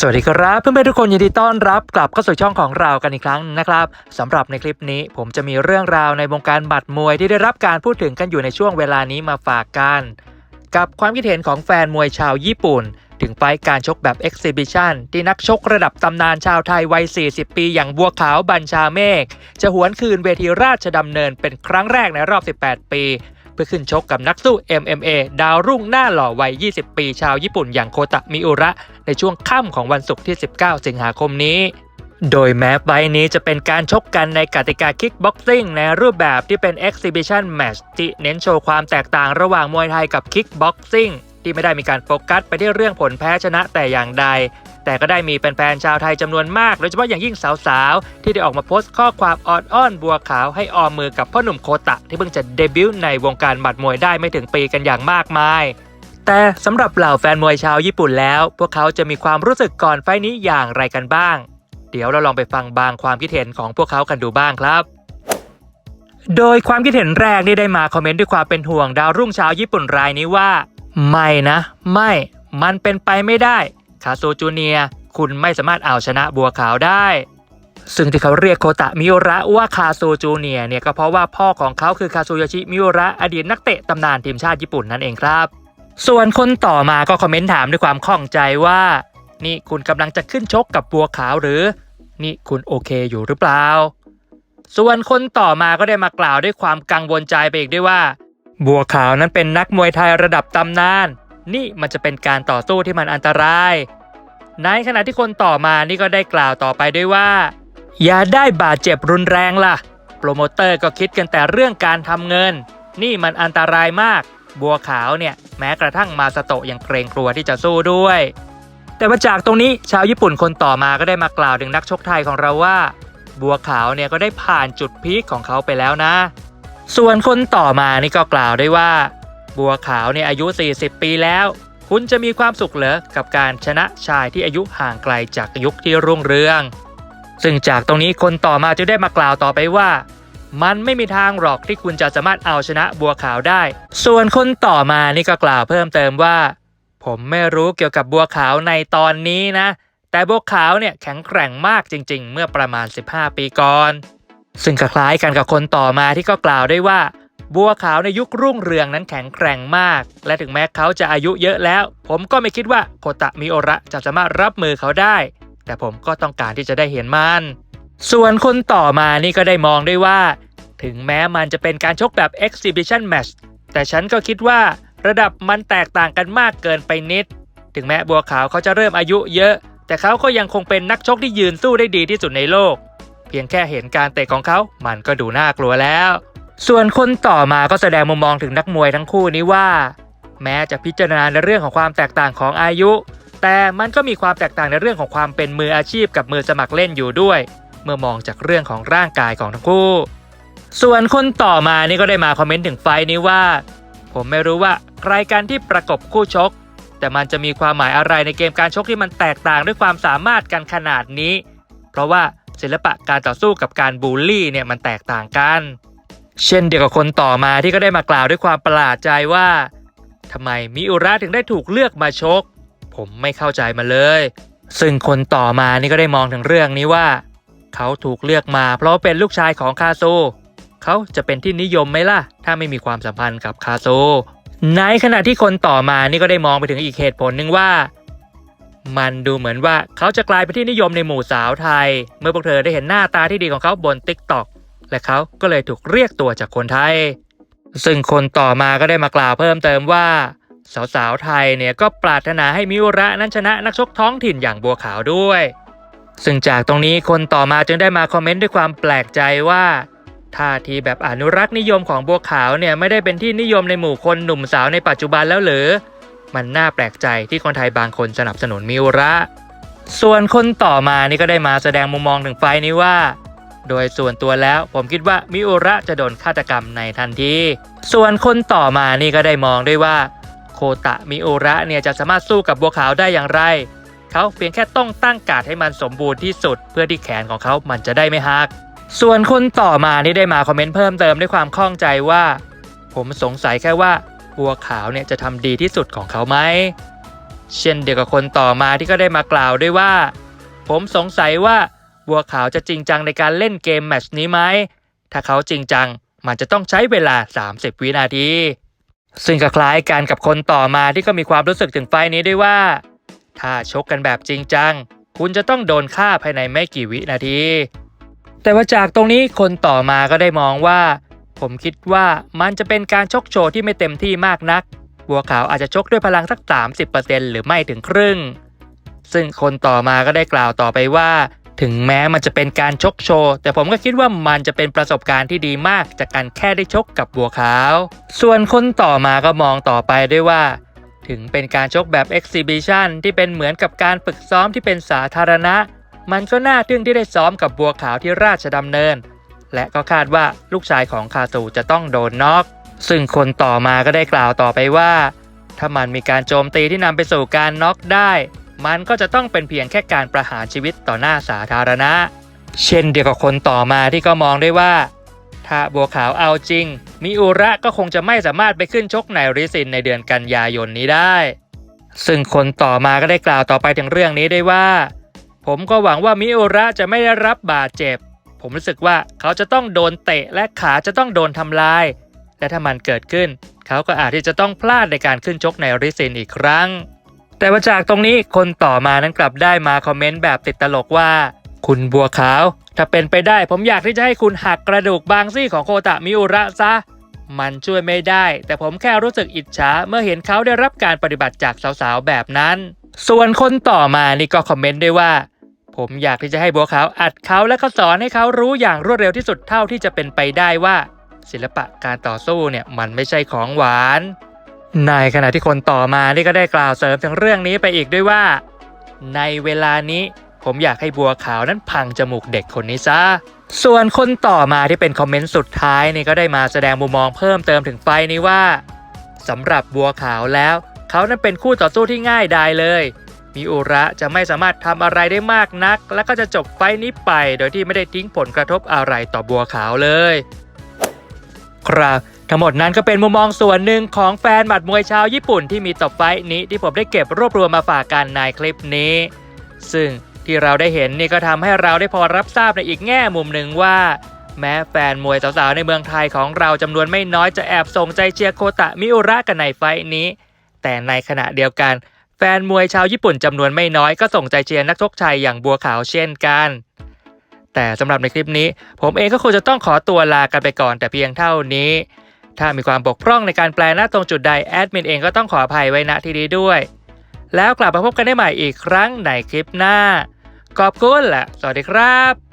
สวัสดีครับเพื่อนๆทุกคนยินดีต้อนรับกลับเข้าสู่ช่องของเรากันอีกครั้งนะครับสำหรับในคลิปนี้ผมจะมีเรื่องราวในวงการบัตรมวยที่ได้รับการพูดถึงกันอยู่ในช่วงเวลานี้มาฝากกัน กับความคิดเห็นของแฟนมวยชาวญี่ปุ่น ถึงไฟการชกแบบเอ็กซิบิชันที่นักชกระดับตำนานชาวไทยวัย 40 ปี อย่างบัวขาวบัญชาเมฆจะหวนคืนเวทีราชดำเนินเป็นครั้งแรกในรอบ 18 ปี เพื่อขึ้นชกกับนักสู้ MMA ดาวรุ่งหน้าหล่อวัย 20 ปีชาวญี่ปุ่นอย่างโคตะมิอุระ ในช่วงค่ำของวันศุกร์ที่ 19 สิงหาคมนี้โดยแม้ไฟนี้จะเป็นการชกกันในกติกาคิกบ็อกซิ่งในรูปแบบที่เป็น Exhibition Match ที่เน้นโชว์ความแตกต่างระหว่างมวยไทยกับคิกบ็อกซิ่ง ที่ไม่ได้มีการโฟกัสไปที่เรื่องผลแพ้ชนะแต่อย่างใด แต่ก็ได้มีแฟนๆชาวไทยจำนวนมาก โดยเฉพาะอย่างยิ่งสาวๆ ที่ได้ออกมาโพสต์ข้อความออดอ้อนบัวขาวให้ออมมือกับพ่อหนุ่มโคตะ ที่เพิ่งจะเดบิวต์ในวงการบัดมวยได้ไม่ถึงปีกันอย่างมากมายแต่สำหรับเหล่าแฟนมวยชาวญี่ปุ่นแล้ว พวกเขาจะมีความรู้สึกก่อนไฟนี้อย่างไรกันบ้าง เดี๋ยวเราลองไปฟังบางความคิดเห็นของพวกเขากันดูบ้างครับ โดยความคิดเห็นแรกนี่ได้มาคอมเมนต์ด้วยความเป็นห่วงดาวรุ่งชาวญี่ปุ่นรายนี้ว่า ไม่นะ ไม่มันเป็นไปไม่ได้ คาโซจูเนีย คุณไม่สามารถเอาชนะบัวขาวได้ ซึ่งที่เขาเรียกโคตะมิโอระว่าคาโซจูเนียเนี่ยก็เพราะว่าพ่อของเขาคือคาโซโยชิมิโอระอดีตนักเตะตำนานทีมชาติญี่ปุ่นนั่นเองครับ ส่วนคนต่อมาก็คอมเมนต์ถามด้วยความข้องใจว่า นี่คุณกำลังจะขึ้นชกกับบัวขาวหรือ นี่คุณโอเคอยู่หรือเปล่า ส่วนคนต่อมาก็ได้มากล่าวด้วยความกังวลใจไปอีกด้วยว่า บัวขาวนั้นเป็นนักมวยไทยระดับตำนาน นี่มันจะเป็นการต่อสู้ที่มันอันตราย ในขณะที่คนต่อมานี่ก็ได้กล่าวต่อไปด้วยว่า อย่าได้บาดเจ็บรุนแรงล่ะ โปรโมเตอร์ก็คิดกันแต่เรื่องการทำเงิน นี่มันอันตรายมาก บัวขาวเนี่ย แม้กระทั่งมาสโตะยังเกรงกลัวที่จะสู้ด้วย แต่ว่าจากตรงนี้ชาวญี่ปุ่นคนต่อมาก็ได้มากล่าวถึงนักชกไทยของเราว่า บัวขาวเนี่ยก็ได้ผ่านจุดพีคของเขาไปแล้วนะ ส่วนคนต่อมานี่ก็กล่าวด้วยว่า บัวขาวเนี่ยอายุ 40 ปีแล้ว คุณจะมีความสุขเหรอกับการชนะชายที่อายุห่างไกลจากยุคที่รุ่งเรือง ซึ่งจากตรงนี้คนต่อมาจึงได้มากล่าวต่อไปว่ามันไม่มีทางหรอกที่คุณจะสามารถเอาชนะบัวขาวได้ ส่วนคนต่อมานี่ก็กล่าวเพิ่มเติมว่า ผมไม่รู้เกี่ยวกับบัวขาวในตอนนี้นะ แต่บัวขาวเนี่ยแข็งแกร่งมากจริง ๆ เมื่อประมาณ 15 ปีก่อน ซึ่งคล้ายกันกับคนต่อมาที่ก็กล่าวได้ว่า บัวขาวในยุครุ่งเรืองนั้นแข็งแกร่งมาก และถึงแม้เขาจะอายุเยอะแล้ว ผมก็ไม่คิดว่าโคตะมิโอระจะสามารถรับมือเขาได้ แต่ผมก็ต้องการที่จะได้เห็นมันส่วนคนต่อมานี่ก็ได้มองได้ว่า ถึงแม้มันจะเป็นการชกแบบ exhibition match แต่ฉันก็คิดว่าระดับมันแตกต่างกันมากเกินไปนิด ถึงแม้บัวขาวเขาจะเริ่มอายุเยอะ แต่เขาก็ยังคงเป็นนักชกที่ยืนสู้ได้ดีที่สุดในโลก พียงแค่เห็นการเตะของเขา มันก็ดูน่ากลัวแล้ว ส่วนคนต่อมาก็แสดงมุมมองถึงนักมวยทั้งคู่นี้ว่า แม้จะพิจารณาในเรื่องของความแตกต่างของอายุ แต่มันก็มีความแตกต่างในเรื่องของความเป็นมืออาชีพกับมือสมัครเล่นอยู่ด้วย เมื่อมองจากเรื่องของร่างกายของทั้งคู่ ส่วนคนต่อมานี่ก็ได้มาคอมเมนต์ถึงไฟนี้ว่า ผมไม่รู้ว่าใครกันที่ประกบคู่ชกแต่มันจะมีความหมายอะไรในเกมการชกที่มันแตกต่างด้วยความสามารถกันขนาดนี้ เพราะว่า ศิลปะการต่อสู้กับการบูลลี่เนี่ยมันแตกต่างกัน เช่นเดียวกับคนต่อมาที่ก็ได้มากล่าวด้วยความประหลาดใจว่าทำไมมิอุระถึงได้ถูกเลือกมาชก ผมไม่เข้าใจมาเลย ซึ่งคนต่อมานี่ก็ได้มองถึงเรื่องนี้ว่า เขาถูกเลือกมาเพราะเป็นลูกชายของคาโซเขาจะเป็นที่นิยมไหมล่ะ ถ้าไม่มีความสัมพันธ์กับคาโซในขณะที่คนต่อมานี่ก็ได้มองไปถึงอีกเหตุผลหนึ่งว่า มันดูเหมือนว่าเขาจะกลายเป็นที่นิยมในหมู่สาวไทย เมื่อพวกเธอได้เห็นหน้าตาที่ดีของเขาบน t ิ k t o k และเขาก็เลยถูกเรียกตัวจากคนไทย ซึ่งคนต่อมาก็ได้มากล่าวเพิ่มเติมว่า สาวๆไทยเนี่ยก็ปรารถนาให้มิวระนั้นชนะนักชกท้องถิ่นอย่างบัวขาวด้วย ซึ่งจากตรงนี้คนต่อมาจึงได้มาคอมเมนต์ด้วยความแปลกใจว่าท่าทีแบบอนุรักษ์นิยมของบัวขาวเนี่ยไม่ได้เป็นที่นิยมในหมู่คนหนุ่มสาวในปัจจุบันแล้วหรือ มันน่าแปลกใจที่คนไทยบางคนสนับสนุนมิวระ ส่วนคนต่อมานี่ก็ได้มาแสดงมุมมองถึงไฟนี้ว่า โดยส่วนตัวแล้วผมคิดว่ามิโอระจะโดนฆาตกรรมในทันที ส่วนคนต่อมานี่ก็ได้มองด้วยว่าโคตะมิโอระเนี่ยจะสามารถสู้กับบัวขาวได้อย่างไร เขาเพียงแค่ต้องตั้งการ์ดให้มันสมบูรณ์ที่สุด เพื่อที่แขนของเขามันจะได้ไม่หัก ส่วนคนต่อมานี่ได้มาคอมเมนต์เพิ่มเติมด้วยความข้องใจว่า ผมสงสัยแค่ว่า บัวขาวเนี่ยจะทำดีที่สุดของเขาไหม เช่นเดียวกับคนต่อมาที่ก็ได้มากล่าวด้วยว่า ผมสงสัยว่าบัวขาวจะจริงจังในการเล่นเกมแมชนี้ไหม ถ้าเขาจริงจังมันจะต้องใช้เวลา 30 วินาที ซึ่งก็คล้ายกันกับคนต่อมาที่ก็มีความรู้สึกถึงไฟนี้ด้วยว่า ถ้าชกกันแบบจริงจัง คุณจะต้องโดนฆ่าภายในไม่กี่วินาที แต่ว่าจากตรงนี้คนต่อมาก็ได้มองว่า ผมคิดว่ามันจะเป็นการชกโชว์ที่ไม่เต็มที่มากนัก บัวขาวอาจจะชกด้วยพลังสัก 30%หรือไม่ถึงครึ่ง ซึ่งคนต่อมาก็ได้กล่าวต่อไปว่า ถึงแม้มันจะเป็นการชกโชว์ แต่ผมก็คิดว่ามันจะเป็นประสบการณ์ที่ดีมากจากการแค่ได้ชกกับบัวขาว ส่วนคนต่อมาก็มองต่อไปด้วยว่า ถึงเป็นการชกแบบ Exhibition ที่เป็นเหมือนกับการฝึกซ้อมที่เป็นสาธารณะ มันก็น่าทึ่งที่ได้ซ้อมกับบัวขาวที่ราชดำเนิน และก็คาดว่าลูกชายของคาตูจะต้องโดนน็อก ซึ่งคนต่อมาก็ได้กล่าวต่อไปว่า ถ้ามันมีการโจมตีที่นำไปสู่การน็อกได้ มันก็จะต้องเป็นเพียงแค่การประหารชีวิตต่อหน้าสาธารณะ เช่นเดียวกับคนต่อมาที่ก็มองได้ว่า ถ้าบัวขาวเอาจริง มิอุระก็คงจะไม่สามารถไปขึ้นชกในริซินในเดือนกันยายนนี้ได้ ซึ่งคนต่อมาก็ได้กล่าวต่อไปถึงเรื่องนี้ได้ว่า ผมก็หวังว่ามิอุระจะไม่ได้รับบาดเจ็บ ผมรู้สึกว่าเขาจะต้องโดนเตะและขาจะต้องโดนทำลาย และถ้ามันเกิดขึ้น เขาก็อาจที่จะต้องพลาดในการขึ้นชกในริซินอีกครั้ง แต่ว่าจากตรงนี้คนต่อมานั้นกลับได้มาคอมเมนต์แบบติดตลกว่า คุณบัวขาว ถ้าเป็นไปได้ผมอยากที่จะให้คุณหักกระดูกบางซี่ของโคตะมิอุระซะมันช่วยไม่ได้ แต่ผมแค่รู้สึกอิจฉาเมื่อเห็นเขาได้รับการปฏิบัติจากสาวๆแบบนั้น ส่วนคนต่อมานี่ก็คอมเมนต์ด้วยว่า ผมอยากที่จะให้บัวขาวอัดเขาและก็สอนให้เขารู้อย่างรวดเร็วที่สุดเท่าที่จะเป็นไปได้ว่า ศิลปะการต่อสู้เนี่ยมันไม่ใช่ของหวาน ในขณะที่คนต่อมานี่ก็ได้กล่าวเสริมถึงเรื่องนี้ไปอีกด้วยว่า ในเวลานี้ผมอยากให้บัวขาวนั้นพังจมูกเด็กคนนี้ซะส่วนคนต่อมาที่เป็นคอมเมนต์สุดท้ายนี่ก็ได้มาแสดงมุมมองเพิ่มเติมถึงไฟนี้ว่าสำหรับบัวขาวแล้ว เขานั้นเป็นคู่ต่อสู้ที่ง่ายดายเลย มิอุระจะไม่สามารถทำอะไรได้มากนัก และก็จะจบไฟนี้ไป โดยที่ไม่ได้ทิ้งผลกระทบอะไรต่อบัวขาวเลย ครับทั้งหมดนั้นก็เป็นมุมมองส่วนหนึ่งของแฟนหมัดมวยชาวญี่ปุ่นที่มีต่อไฟนี้ที่ผมได้เก็บรวบรวมมาฝากกันในคลิปนี้ ซึ่งที่เราได้เห็นนี่ก็ทำให้เราได้พอรับทราบในอีกแง่มุมหนึ่งว่า แม้แฟนมวยสาวๆในเมืองไทยของเราจำนวนไม่น้อยจะแอบส่งใจเชียร์โคตะมิอุระกันในไฟนี้ แต่ในขณะเดียวกัน แฟนมวยชาวญี่ปุ่นจำนวนไม่น้อยก็ส่งใจเชียร์นักชกชายอย่างบัวขาวเช่นกัน แต่สำหรับในคลิปนี้ ผมเองก็คงจะต้องขอตัวลากันไปก่อนแต่เพียงเท่านี้ ถ้ามีความบกพร่องในการแปลหน้าตรงจุดใดแอดมินเองก็ต้องขออภัยไว้ณที่นี้ด้วย แล้วกลับมาพบกันได้ใหม่อีกครั้งในคลิปหน้า ขอบคุณและสวัสดีครับ